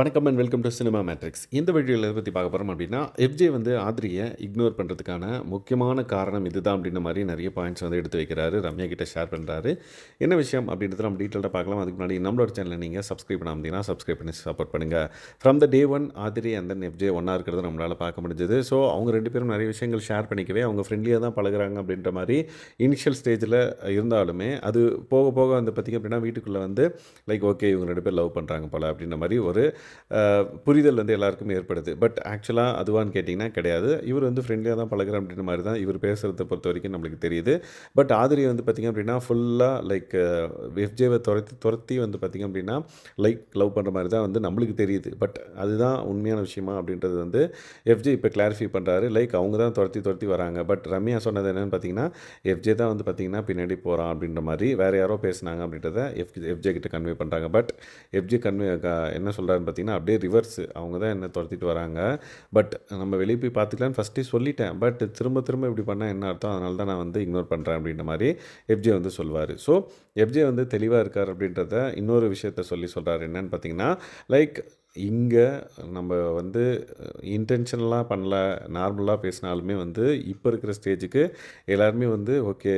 வணக்கம் and welcome to cinema matrix இந்த வீடியோவில் எதை பற்றி பார்க்க போகிறோம் அப்படின்னா எஃப்ஜே வந்து ஆத்ரியை இக்னோர் பண்ணுறதுக்கான முக்கியமான காரணம் இதுதான் அப்படின்ற மாதிரி நிறைய பாயிண்ட்ஸ் வந்து எடுத்து வைக்கிறாரு. ரம்யா கிட்ட ஷேர் பண்ணுறாரு என்ன விஷயம் அப்படின்றத நம்ம டீட்டெயிலாக பார்க்கலாம். அதுக்கு முன்னாடி நம்மளோட சேனலில் நீங்கள் சப்ஸ்கிரைப் பண்ணாமல் சப்ஸ்கிரைப் பண்ணி சப்போர்ட் பண்ணுங்கள் from the day one Athri and then FJ ஒன்றா இருக்கிறது நம்மளால் பார்க்க முடிஞ்சது. ஸோ அவங்க ரெண்டு பேரும் நிறைய விஷயங்கள் ஷேர் பண்ணிக்கவே அவங்க ஃப்ரெண்ட்லியாக தான் பழகுறாங்க அப்படின்ற மாதிரி இனிஷியல் ஸ்டேஜில் இருந்தாலுமே அது போக போக வந்து பார்த்திங்க அப்படின்னா வீட்டுக்குள்ளே வந்து லைக் ஓகே இவங்க ரெண்டு பேர் லவ் பண்ணுறாங்க போல் அப்படின்ற மாதிரி ஒரு புரிதல் வந்து எல்லாருக்குமே ஏற்படுது. பட் ஆக்சுவலாக அதுவான்னு கேட்டிங்கன்னா கிடையாது. இவர் வந்து ஃப்ரெண்ட்லியாக தான் பழகுற அப்படின்ற மாதிரி தான் இவர் பேசுகிறத பொறுத்த வரைக்கும் நம்மளுக்கு தெரியுது. பட் ஆதிரி வந்து பார்த்திங்க அப்படின்னா ஃபுல்லாக லைக் எஃப்ஜேவை துரத்தி துரத்தி வந்து பார்த்திங்க அப்படின்னா லைக் லவ் பண்ணுற மாதிரி தான் வந்து நம்மளுக்கு தெரியுது. பட் அதுதான் உண்மையான விஷயமா அப்படின்றது வந்து எஃப்ஜே இப்போ கிளாரிஃபை பண்ணுறாரு லைக் அவங்க தான் துரத்தி துரத்தி வராங்க. பட் ரம்யா சொன்னது என்னென்னு பார்த்தீங்கன்னா எஃப்ஜே தான் வந்து பார்த்திங்கன்னா பின்னாடி போகிறான் அப்படின்ற மாதிரி வேறு யாரோ பேசுனாங்க அப்படின்றத எஃப் எஃப்ஜே கிட்ட கன்வே பண்ணுறாங்க பட் எஃப்ஜே கன்வே என்ன சொல்கிறாருன்னு பார்த்தீங்கன்னா அப்படியே ரிவர்ஸ் அவங்க தான் என்ன துரத்திட்டு வராங்க. பட் நம்ம வெளியே போய் பார்த்துக்கலான்னு ஃபஸ்ட்டே சொல்லிட்டேன். பட் திரும்ப திரும்ப இப்படி பண்ணால் என்ன அர்த்தம்? அதனால தான் நான் வந்து இக்னோர் பண்ணுறேன் அப்படின்ற மாதிரி எஃப்ஜே வந்து சொல்வார். ஸோ எஃப்ஜே வந்து தெளிவாக இருக்கார் அப்படின்றத இன்னொரு விஷயத்த சொல்லி சொல்கிறார் என்னன்னு பார்த்தீங்கன்னா லைக் இங்கே நம்ம வந்து இன்டென்ஷனலாக பண்ணல நார்மலாக பேசினாலுமே வந்து இப்போ இருக்கிற ஸ்டேஜுக்கு எல்லாருமே வந்து ஓகே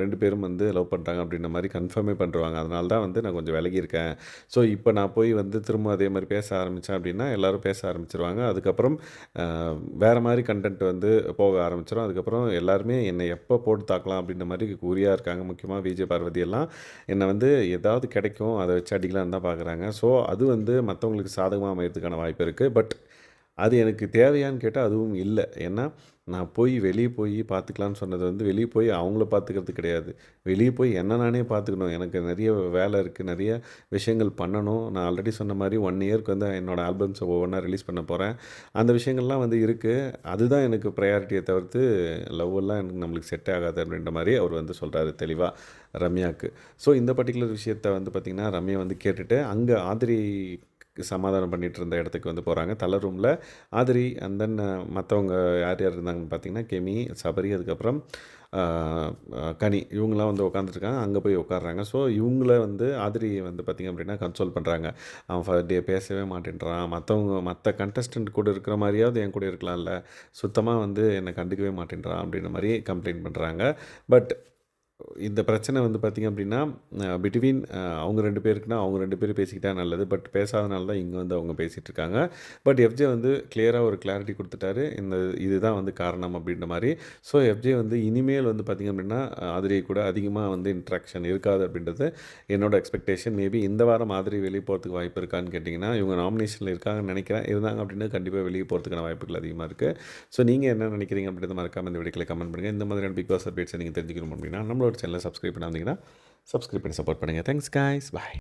ரெண்டு பேரும் வந்து லவ் பண்ணுறாங்க அப்படின்ற மாதிரி கன்ஃபார்மே பண்ணுறாங்க அதனால தான் வந்து நான் கொஞ்சம் விலகி இருக்கேன். ஸோ இப்போ நான் போய் வந்து திரும்ப அதே மாதிரி பேச ஆரம்பித்தேன் அப்படின்னா எல்லாரும் பேச ஆரம்பிச்சிருவாங்க. அதுக்கப்புறம் வேறு மாதிரி கண்டென்ட் வந்து போக ஆரம்பிச்சிடும் அதுக்கப்புறம் எல்லாருமே என்னை எப்போ போட்டு தாக்கலாம் அப்படின்ற மாதிரி குறியாக இருக்காங்க. முக்கியமாக விஜய் பார்வதி எல்லாம். என்னை வந்து ஏதாவது கிடைக்கும் அதை வச்சு அடிக்கலான்னு தான் பார்க்குறாங்க ஸோ அது வந்து மற்றவங்களுக்கு சாதகமாக அமையறதுக்கான வாய்ப்பு இருக்குது பட் அது எனக்கு தேவையான்னு கேட்டால் அதுவும் இல்லை. ஏன்னா நான் போய் வெளியே போய் பார்த்துக்கலான்னு சொன்னது வந்து வெளியே போய் அவங்கள பார்த்துக்கிறது கிடையாது. வெளியே போய் என்ன நானே பார்த்துக்கணும் எனக்கு நிறைய வேலை இருக்குது நிறைய விஷயங்கள் பண்ணணும். நான் ஆல்ரெடி சொன்ன மாதிரி ஒன் இயர்க்கு வந்து என்னோடய ஆல்பம்ஸை ஒவ்வொன்றா ரிலீஸ் பண்ண போகிறேன் அந்த விஷயங்கள்லாம் வந்து இருக்குது அதுதான் எனக்கு ப்ரையாரிட்டியை தவிர்த்து லவ்வெல்லாம் எனக்கு நம்மளுக்கு செட் ஆகாது அப்படின்ற மாதிரி அவர் வந்து சொல்கிறாரு தெளிவாக ரம்யாவுக்கு ஸோ இந்த பர்டிகுலர் விஷயத்த வந்து பார்த்திங்கன்னா ரம்யா வந்து கேட்டுட்டு அங்கே ஆதிரி சமாதானம் பண்ணிகிட்டு இருந்த இடத்துக்கு வந்து போகிறாங்க தலை ரூமில் ஆதிரி அண்ட் தென் மற்றவங்க யார் யார் இருந்தாங்கன்னு பார்த்தீங்கன்னா கெமி சபரி அதுக்கப்புறம் கனி. இவங்களாம் வந்து உட்காந்துருக்காங்க அங்கே போய் உட்காடுறாங்க ஸோ இவங்கள வந்து ஆதிரி வந்து பார்த்திங்க அப்படின்னா கன்சோல் பண்ணுறாங்க அவன் ஃபர்ஸ்ட் டே பேசவே மாட்டேன்றான். மற்றவங்க மற்ற கண்டஸ்டன்ட் கூட இருக்கிற மாதிரியாவது என் கூட இருக்கலாம்ல. சுத்தமாக வந்து என்னை கண்டுக்கவே மாட்டேன்றான் அப்படின்ற மாதிரி கம்ப்ளைண்ட் பண்ணுறாங்க பட் இந்த பிரச்சனை வந்து பார்த்திங்க அப்படின்னா பிட்வீன் அவங்க ரெண்டு பேருக்குன்னா அவங்க ரெண்டு பேரும் பேசிக்கிட்டா நல்லது. பட் பேசாதனால தான் இங்கே வந்து அவங்க பேசிகிட்டு இருக்காங்க. பட் எஃப்ஜே வந்து கிளியராக ஒரு கிளாரிட்டி கொடுத்துட்டாரு. இந்த இதுதான் வந்து காரணம் அப்படின்ற மாதிரி. ஸோ எஃப்ஜே வந்து இனிமேல் வந்து பார்த்திங்க அப்படின்னா ஆதிரியை கூட அதிகமாக வந்து இன்ட்ராக்ஷன் இருக்காது அப்படின்றது என்னோட எக்ஸ்பெக்டேஷன் மேபி இந்த வாரம் மாதிரி வெளியே போகிறதுக்கு வாய்ப்பு இருக்கான்னு கேட்டிங்கன்னா இவங்க நாமினேஷனில் இருக்காங்கன்னு நினைக்கிறேன். இருந்தாங்க அப்படின்னா கண்டிப்பாக வெளியே போகிறதுக்கான வாய்ப்புகள் அதிகமாக இருக்குது ஸோ நீங்கள் என்ன நினைக்கிறீங்க அப்படின்றத மறக்காமல் இந்த வீடியோக்கில் கமெண்ட் பண்ணுங்கள் இந்த மாதிரியான பிக் பாஸ் அப்டேட்ஸை நீங்கள் தெரிஞ்சுக்கணும் அப்படின்னா நம்மளோட சேனலை சப்ஸ்கிரைப் பண்ணாதீங்கன்னா சப்ஸ்கிரைப் பண்ணி சப்போர்ட் பண்ணுங்கள் தேங்க்ஸ் காய்ஸ் பாய்